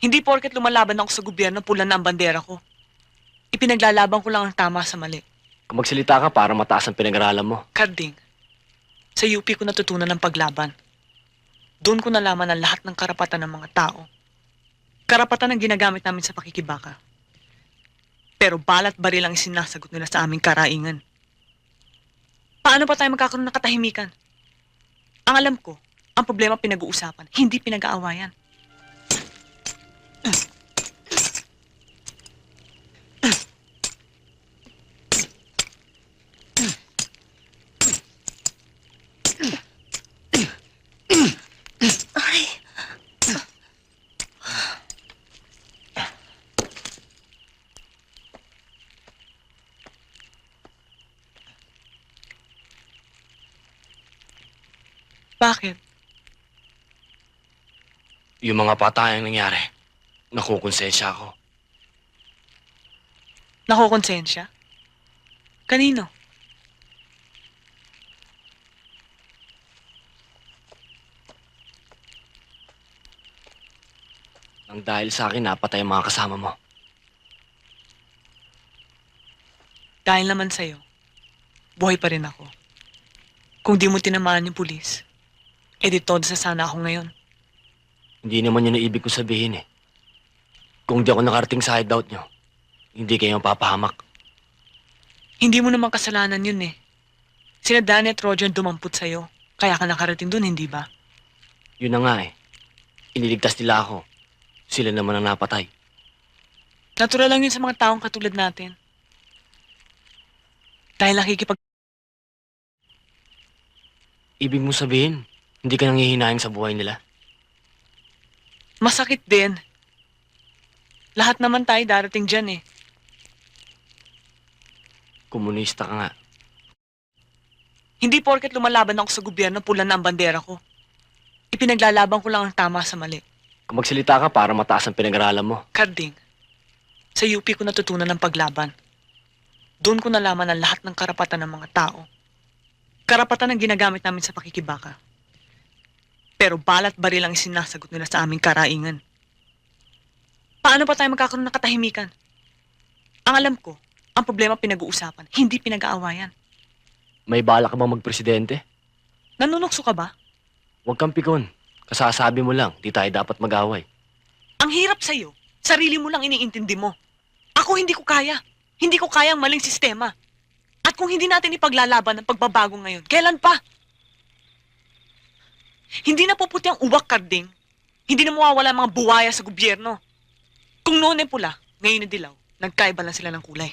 Hindi porket lumalaban ako sa gobyerno pula na ang bandera ko. Ipinaglalaban ko lang ang tama sa mali. Kung magsalita ka para mataas ang pinag-aralan mo. Karding, sa UP ko natutunan ng paglaban. Doon ko nalaman ang lahat ng karapatan ng mga tao. Karapatan ang ginagamit namin sa pakikibaka. Pero balat baril ang sinasagot nila sa aming karaingan. Paano pa tayo magkakaroon ng katahimikan? Ang alam ko, ang problema pinag-uusapan, hindi pinag-aawayan. Bakit? Yung mga patayang nangyari, nakukonsensya ako. Nakukonsensya? Kanino? Nang dahil sa akin, napatay ang mga kasama mo. Dahil naman sa'yo, buhay pa rin ako. Kung di mo tinamaan yung pulis, edi todo sa sana ako ngayon. Hindi naman yun ang ibig ko sabihin eh. Kung di ako nakarating sa hideout nyo, hindi kayo mapapahamak. Hindi mo naman kasalanan yun eh. Sina Danny at Roger ang dumamput sa'yo. Kaya ka nakarating dun, hindi ba? Yun na nga eh. Iniligtas nila ako. Sila naman ang napatay. Natural lang yun sa mga taong katulad natin. Dahil nakikipag... Ibig mo sabihin, hindi ka nangihinayang sa buhay nila. Masakit din. Lahat naman tayo darating dyan eh. Komunista ka nga. Hindi porket lumalaban ako sa gobyerno pula na ang bandera ko. Ipinaglalaban ko lang ang tama sa mali. Kung magsalita ka para mataas ang pinag-aralan mo. Karding, sa UP ko natutunan ng paglaban. Doon ko nalaman ang lahat ng karapatan ng mga tao. Karapatan ang ginagamit namin sa pakikibaka. Pero balat baril ang sinasagot nila sa aming karaingan. Paano pa tayo magkakaroon ng katahimikan? Ang alam ko, ang problema pinag-uusapan, hindi pinag-aawayan. May bala ka bang magpresidente? Nanunokso ka ba? Huwag kang pikon. Kasasabi mo lang, di tayo dapat mag-away. Ang hirap sa'yo, sarili mo lang iniintindi mo. Ako hindi ko kaya. Hindi ko kaya ang maling sistema. At kung hindi natin ipaglalaban ang pagbabago ngayon, kailan pa? Hindi na puputi ang uwak, Karding. Hindi na mawawala ang mga buwaya sa gobyerno. Kung noon ay pula, ngayon ay dilaw, nagkaiba lang sila ng kulay.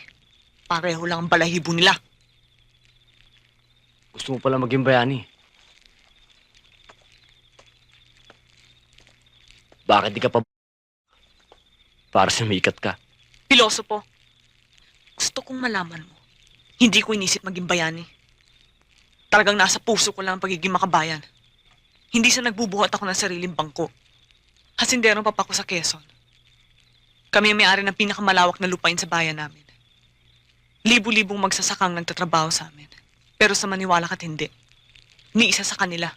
Pareho lang ang balahibo nila. Gusto mo pala maging bayani. Bakit di ka pa... Para sumikat ka. Pilosopo, gusto kong malaman mo. Hindi ko inisip maging bayani. Talagang nasa puso ko lang ang pagiging makabayan. Hindi sa nagbubuhat ako ng sariling bangko. Hasinderong papa ko sa Quezon. Kami ang may-ari ng pinakamalawak na lupain sa bayan namin. Libu-libong magsasakang nagtatrabaho sa amin. Pero sa maniwala ka't hindi. Ni isa sa kanila.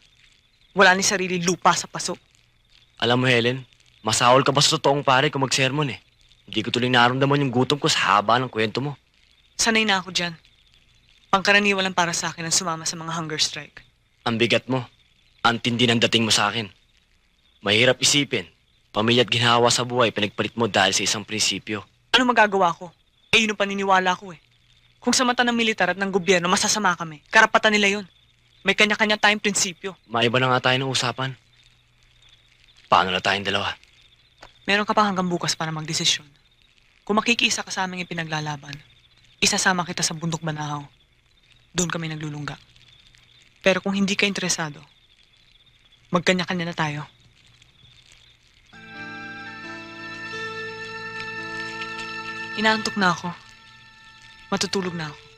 Wala ni sarili lupa sa paso. Alam mo, Helen, masahol ka ba sa totoong pare kung mag-sermon eh? Hindi ko tuloy naramdaman yung gutom ko sa haba ng kwento mo. Sanay na ako dyan. Pangkaraniwan lang para sa akin ang sumama sa mga hunger strike. Ang bigat mo. Ang tindi ng dating mo sa akin. Mahirap isipin. Pamilya at ginawa sa buhay pinagpalit mo dahil sa isang prinsipyo. Ano magagawa ko? Eh, yun ang paniniwala ko eh. Kung sa mata ng militar at ng gobyerno, masasama kami. Karapatan nila yun. May kanya-kanya tayong prinsipyo. Maiba na nga tayo ng usapan. Paano na tayong dalawa? Meron ka pa hanggang bukas para magdesisyon. Kung makikisa ka sa aming ipinaglalaban, isasama kita sa bundok banahaw. Doon kami naglulungga. Pero kung hindi ka interesado, magkanya-kanya na tayo. Inaantok na ako. Matutulog na ako.